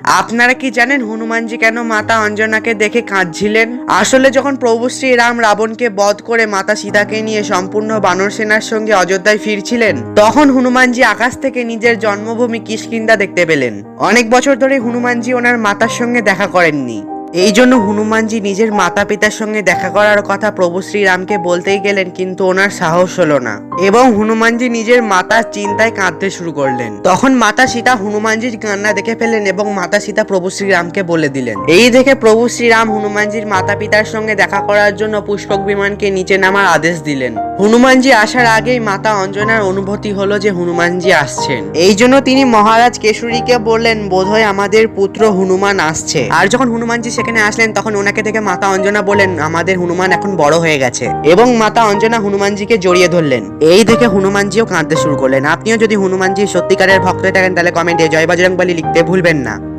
আপনারা কি জানেন হনুমানজি কেন মাতা অঞ্জনাকে দেখে কাঁদছিলেন? আসলে যখন প্রভু শ্রীরাম রাবণকে বধ করে মাতা সীতাকে নিয়ে সম্পূর্ণ বানর সেনার সঙ্গে অযোধ্যায় ফিরছিলেন, তখন হনুমানজি আকাশ থেকে নিজের জন্মভূমি কিষ্কিন্দা দেখতে পেলেন। অনেক বছর ধরে হনুমানজি ওনার মাতার সঙ্গে দেখা করেননি। এই জন্য হনুমানজি নিজের মাতা পিতার সঙ্গে দেখা করার কথা প্রভু শ্রীরামকে বলতেই গেলেন, কিন্তু ওনার সাহস হলো না। এবং হনুমানজি নিজের মাতার চিন্তায় কাঁদতে শুরু করলেন। তখন মাতা সীতা হনুমানজির কান্না দেখে ফেলেন এবং মাতা সীতা প্রভু শ্রীরামকে বলে দিলেন। এই দেখে প্রভু শ্রীরাম হনুমানজির মাতা পিতার সঙ্গে দেখা করার জন্য পুষ্পক বিমানকে নিচে নামার আদেশ দিলেন। হনুমানজি আসার আগেই মাতা অঞ্জনার অনুভূতি হলো যে হনুমানজি আসছেন। এই জন্য তিনি মহারাজ কেশরীকে বললেন, বোধহয় আমাদের পুত্র হনুমান আসছে। আর যখন হনুমানজি সেখানে আসলেন, তখন ওনাকে দেখে মাতা অঞ্জনা বলেন আমাদের হনুমান এখন বড় হয়ে গেছে। এবং মাতা অঞ্জনা হনুমানজিকে জড়িয়ে ধরলেন। এই দেখে হনুমানজিও কাঁদতে শুরু করলেন। আপনিও যদি হনুমানজি সত্যিকারের ভক্ত থাকেন, তাহলে কমেন্টে জয় বাজরং লিখতে ভুলবেন না।